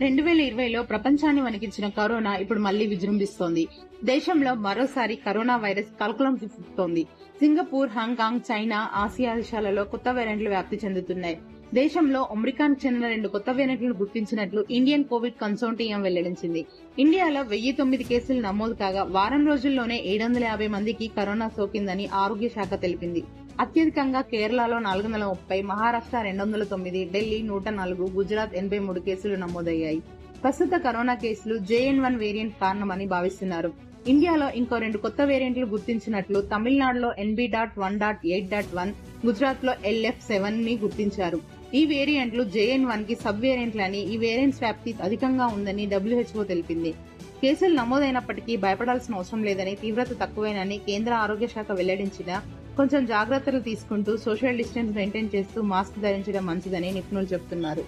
రెండు వేల ఇరవైలో ప్రపంచాన్ని వణికించిన కరోనా ఇప్పుడు మళ్ళీ విజృంభిస్తోంది. దేశంలో మరోసారి కరోనా వైరస్ కలకలం సృష్టిస్తోంది సింగపూర్ హాంకాంగ్ చైనా ఆసియా దేశాలలో కొత్త వేరియంట్లు వ్యాప్తి చెందుతున్నాయి. దేశంలో అమెరికాకు చెందిన రెండు కొత్త వేరియంట్లను గుర్తించినట్లు ఇండియన్ కోవిడ్ కన్సోర్టియం వెల్లడించింది. ఇండియాలో వెయ్యి తొమ్మిది కేసులు నమోదు కాగా వారం రోజుల్లోనే ఏడు వందల యాభై మందికి కరోనా సోకిందని ఆరోగ్య శాఖ తెలిపింది. అత్యధికంగా కేరళలో నాలుగు వందల ముప్పై మహారాష్ట్ర రెండు వందల తొమ్మిది ఢిల్లీ నూట నాలుగు గుజరాత్ ఎనభై మూడు కేసులు నమోదయ్యాయి. ప్రస్తుత కరోనా కేసులు జేఎన్ వన్ వేరియంట్ కారణమని భావిస్తున్నారు. ఇండియాలో ఇంకో రెండు కొత్త వేరియంట్లు గుర్తించినట్లు తమిళనాడులో NB dot one dot eight dot one గుజరాత్లో ఎల్ఎఫ్ సెవెన్ని గుర్తించారు. ఈ వేరియంట్లు జేఎన్ వన్కి సబ్ వేరియంట్లని ఈ వేరియంట్స్ వ్యాప్తి అధికంగా ఉందని డబ్ల్యూహెచ్ఓ తెలిపింది. కేసులు నమోదైనప్పటికీ భయపడాల్సిన అవసరం లేదని తీవ్రత తక్కువేనని కేంద్ర ఆరోగ్య శాఖ వెల్లడించిన కొంచెం జాగ్రత్తలు తీసుకుంటూ సోషల్ డిస్టెన్స్ మెయింటైన్ చేస్తూ మాస్క్ ధరించడం మంచిదని నిపుణులు చెబుతున్నారు